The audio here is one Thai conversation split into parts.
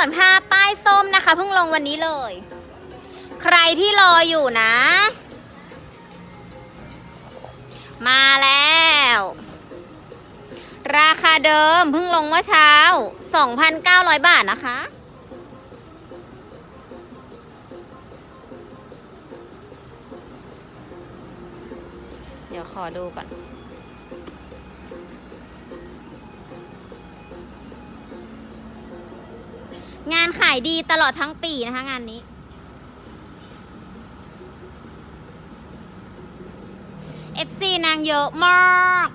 วนผ้าป้ายส้มนะคะเพิ่งลงวันนี้เลย ใครที่รออยู่นะ มาแล้ว ราคาเดิมเพิ่งลงเมื่อเช้า 2,900 บาทนะคะเดี๋ยวขอดูก่อน งานขายดีตลอดทั้งปีนะคะงานนี้ FC นางเยอะมาก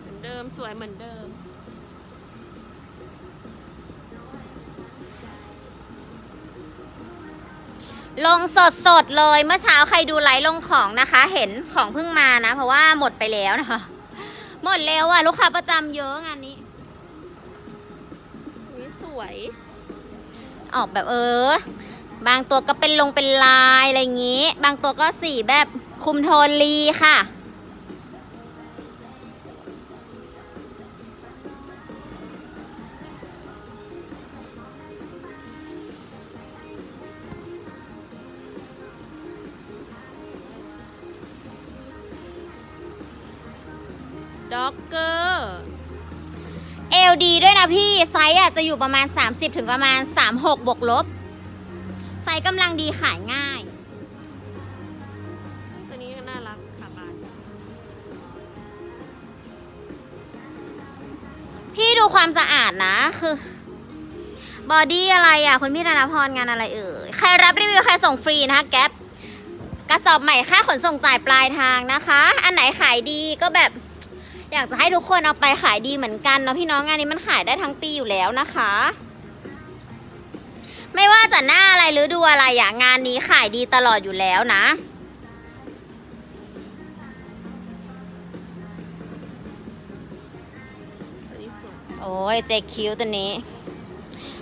เหมือนเดิมสวยเหมือนเดิม ลงสดสดๆเลยเมื่อเช้าใครดูไลฟ์ลงของนะคะ เห็นของเพิ่งมานะ เพราะว่าหมดไปแล้วนะคะ หมดแล้วอะ ลูกค้าประจำเยอะงานนี้นี่ สวย ออกแบบเออ บางตัวก็เป็นลงเป็นลายอะไรอย่างงี้ บางตัวก็สีแบบคุมโทนลีค่ะ ด็อกเกอร์ เอลดีด้วยนะพี่ ไซส์อะจะอยู่ประมาณ 30 ถึงประมาณ 36 บวกลบ ไซส์กำลังดีขายง่าย ตัวนี้ก็น่ารักขาบานพี่ดูความสะอาดนะคือบอดี้อะไรอะคุณพี่ธนพรงานอะไรเอ่ย ใครรับรีวิวใครส่งฟรีนะคะแก๊ปกระสอบใหม่ค่าขนส่งจ่ายปลายทางนะคะ อันไหนขายดีก็แบบ อยากจะให้ทุกคนเอาไปขายดีเหมือนกันเนาะพี่น้องงานนี้มันขายได้ทั้งปีอยู่แล้วนะคะ ไม่ว่าจะหน้าอะไรหรือดูอะไรอย่างงานนี้ขายดีตลอดอยู่แล้วนะโอ้ยเจคิวตัวนี้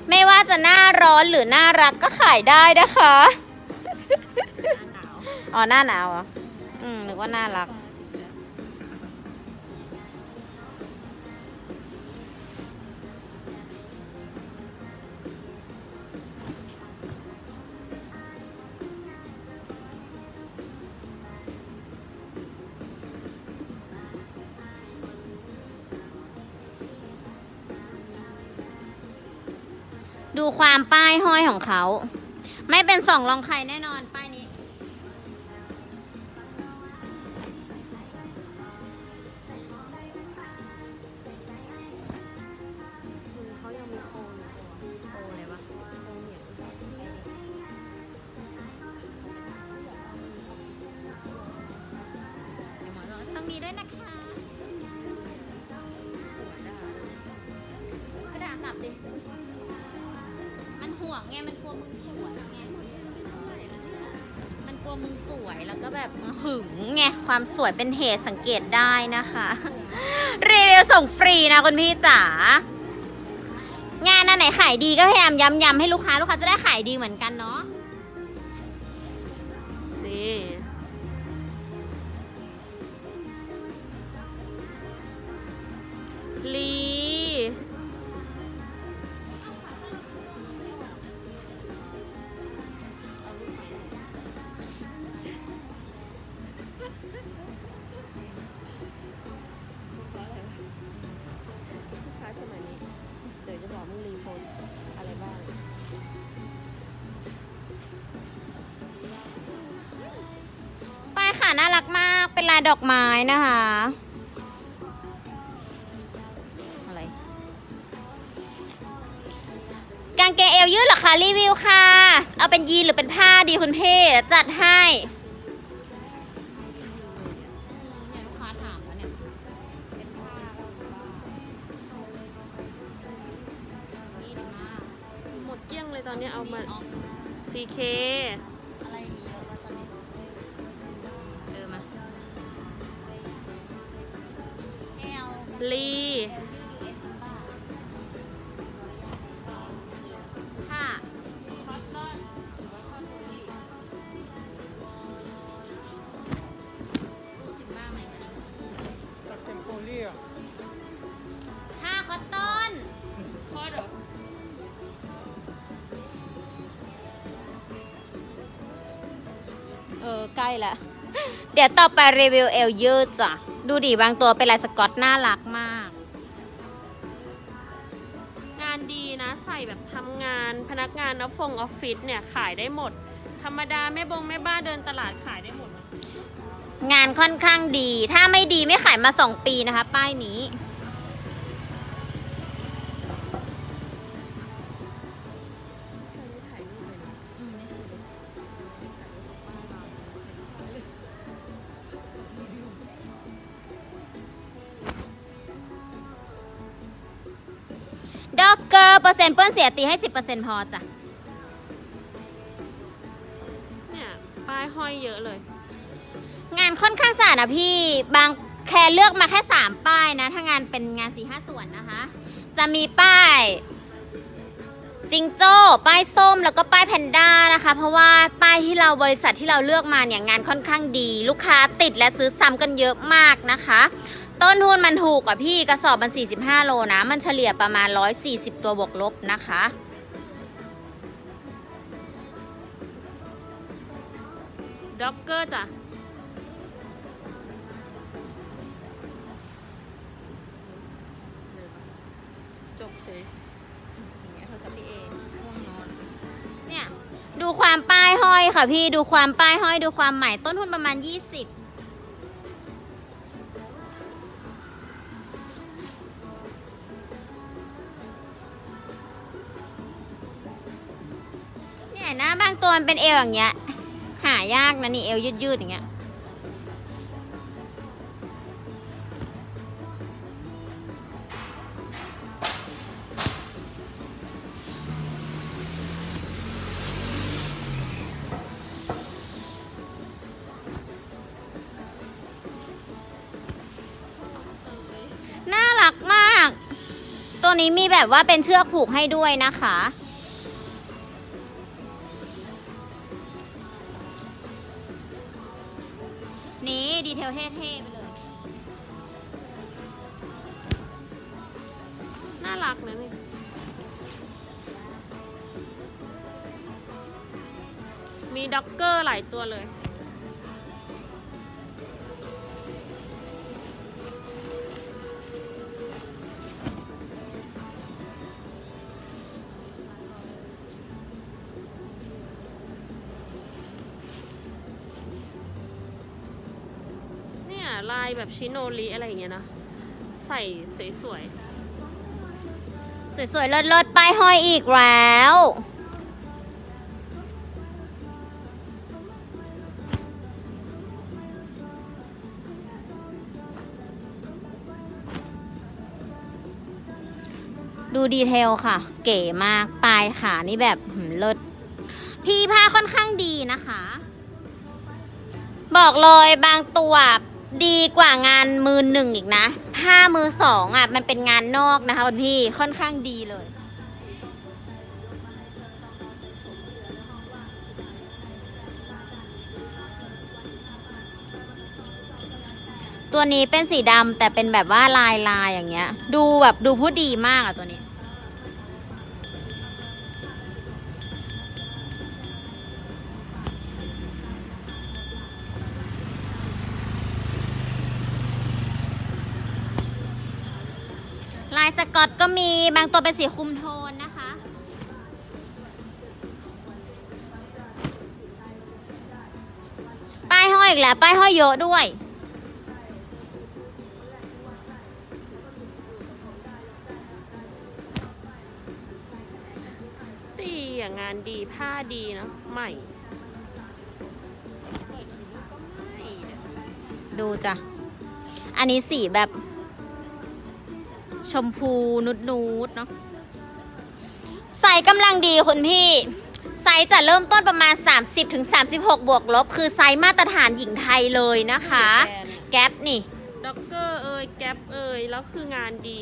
ไม่ว่าจะหน้าร้อนหรือหน้ารักก็ขายได้นะคะอ๋อหน้าหนาวอะอืมนึกว่าน่ารัก ดูความป้ายห้อยของเขา ไม่เป็นสองรองใครแน่นอนป้ายนี้ เขายังมีโคอยู่โคอะไรวะโคเหนียวเดี๋ยวหมอจะตรงนี้ด้วยนะคะ วงไงมันกลัวมึงสวยไงมันกลัวมึงสวยแล้วก็แบบหึงไงความสวยเป็นเหตุสังเกตได้นะคะ รีวิวส่งฟรีนะคุณพี่จ๋างานอันไหนขายดีก็พยายามย้ำๆให้ลูกค้าลูกค้าจะได้ขายดีเหมือนกันเนาะนี่ลี น่ารักมากเป็นลายดอกไม้นะคะอะไรกางเกงเอวยืดเหรอคะรีวิวค่ะ เอาเป็นยีนหรือเป็นผ้าดีคุณเพ่จัดให้เนี่ยลูกค้าถามแล้วเนี่ยเป็นผ้านี่ดีมากหมดเกลี้ยงเลยตอนนี้เอามาออฟ CK ล้ล้วเดี๋ยวต่อไปรีวิวเอลยืดจ้ะ ดูดิบางตัวเป็นลายสกอตน่ารักมาก งานดีนะใส่แบบทำงานพนักงานออฟฟงออฟฟิศเนี่ยขายได้หมด ธรรมดาแม่บงแม่บ้านเดินตลาดขายได้หมด งานค่อนข้างดี ถ้าไม่ดีไม่ขายมาสองปีนะคะ ป้ายนี้ เกอร์เปอร์เซ็นต์เปิ้ลเสียตีให้สิบเปอร์เซ็นต์พอจ้ะ เนี่ย ป้ายห้อยเยอะเลย งานค่อนข้างสะอาดนะพี่ บางแค่เลือกมาแค่3ป้ายนะ ถ้างานเป็นงาน4ีหส่วนนะคะ จะมีป้ายจิงโจ้ ป้ายส้มแล้วก็ป้ายแพนด้านะคะ เพราะว่าป้ายที่เราบริษัทที่เราเลือกมาเนี่ยงานค่อนข้างดี ลูกค้าติดและซื้อซ้ำกันเยอะมากนะคะ ต้นทุนมันถูกกว่าพี่กระสอบมัน 45 โลนะ มันเฉลี่ยประมาณ 140 ตัวบวกลบนะคะ ด็อกเกอร์จ้ะจบเฉยเนี่ยดูความป้ายห้อยค่ะพี่ดูความป้ายห้อยดูความใหม่ต้นทุนประมาณ 20 ตัวมันเป็นเอวอย่างเงี้ย หายากนะนี่เอวยืดๆอย่างเงี้ย น่ารักมาก ตัวนี้มีแบบว่าเป็นเชือกผูกให้ด้วยนะคะ นี่ดีเทลเท่ๆไปเลย น่ารักนะนี่มีด็อกเกอร์หลายตัวเลย ลายแบบชิโนริอะไรอย่างเงี้ยนะ ใส่สวยๆ สวยๆ เลิศๆ ป้ายห้อยอีกแล้ว ดูดีเทลค่ะ เก๋มาก ปลายขานี่แบบเลิศพี่ผ้าค่อนข้างดีนะคะ บอกเลยบางตัว ดีกว่างานมือหนึ่งอีกนะผ้ามือสองอะ มันเป็นงานนอกนะคะคุณพี่ค่อนข้างดีเลย ตัวนี้เป็นสีดำแต่เป็นแบบว่าลายลายอย่างเงี้ย ดูแบบดูผู้ดีมากอะตัวนี้ ตัวเป็นสีคุมโทนนะคะ ป้ายห้อยอีกแล้ว ป้ายห้อยเยอะด้วย ดีอะงานดีผ้าดีเนาะใหม่ไม่เนี่ยดูจ้ะ อันนี้สีแบบ ชมพูนุดนูดๆเนาะไซส์กำลังดีคุณพี่ ไซส์จะเริ่มต้นประมาณ 30-36ถึง36บวกลบ คือไซส์มาตรฐานหญิงไทยเลยนะคะแบรนด์แก๊ปนี่ด็อกเกอร์เอ่ยแก๊ปเอ่ยแล้วคืองานดี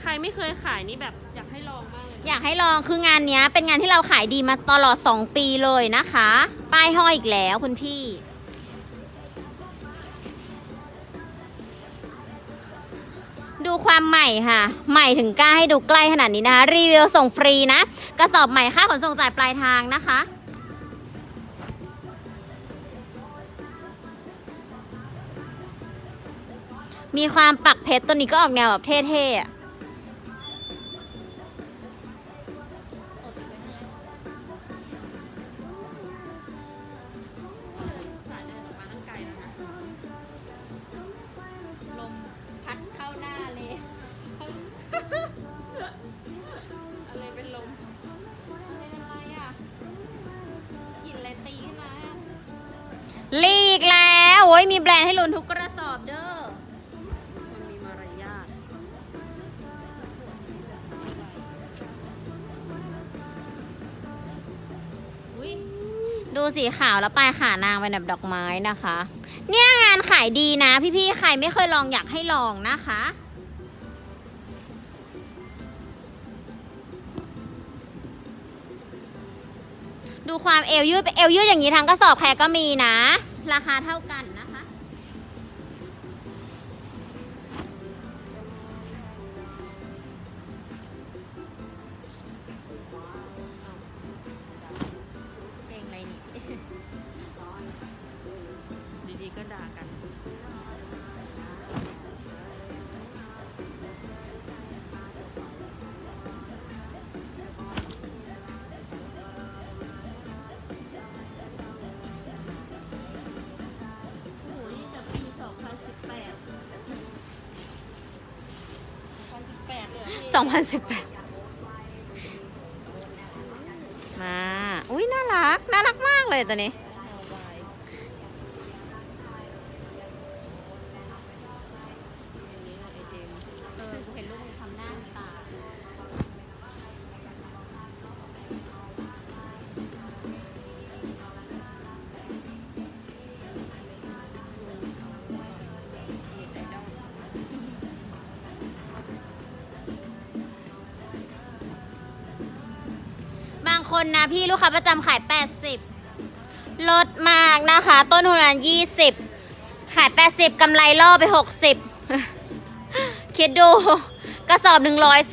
ใครไม่เคยขายนี่แบบอยากให้ลองมากเลยอยากให้ลองคืองานเนี้ย เป็นงานที่เราขายดีมาตลอด 2 ปีเลยนะคะ ป้ายห้อยอีกแล้วคุณพี่ ดูความใหม่ค่ะ ใหม่ถึงกล้าให้ดูใกล้ขนาดนี้นะคะ รีวิวส่งฟรีนะ กระสอบใหม่ค่าขนส่งจ่ายปลายทางนะคะมีความปักเพชรตัวนี้ก็ออกแนวแบบเท่ๆ มีแบรนด์ให้ลุ้นทุกกระสอบเด้อมันมีมารยาทดูสีขาวแล้วปลายขานางเป็นแบบดอกไม้นะคะ เนี่ยงานขายดีนะพี่ๆ ใครไม่เคยลองอยากให้ลองนะคะดูความเอวยืดเอวยืดอย่างนี้ทั้งกระสอบแพรก็มีนะ ราคาเท่ากันนะ 2018 มา อุ้ยน่ารัก น่ารักมากเลยตัวนี้ คนนะพี่ลูกค้าประจำขาย 80 ลดมากนะคะ ต้นทุนอัน20 ขาย 80กำไรล่อไป 60 คิดดู กระสอบ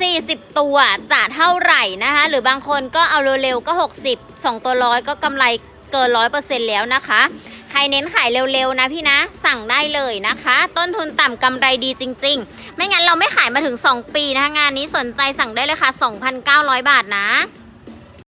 140 ตัวจะเท่าไหร่นะคะ หรือบางคนก็เอาเร็วๆก็ 60 2 ตัวร้อยก็กำไรเกิน 100%แล้วนะคะใครเน้นขายเร็วๆนะพี่นะ สั่งได้เลยนะคะ ต้นทุนต่ำกำไรดีจริง ๆ ไม่งั้นเราไม่ขายมาถึง 2 ปีนะคะงานนี้สนใจสั่งได้เลยค่ะ 2,900 บาทนะ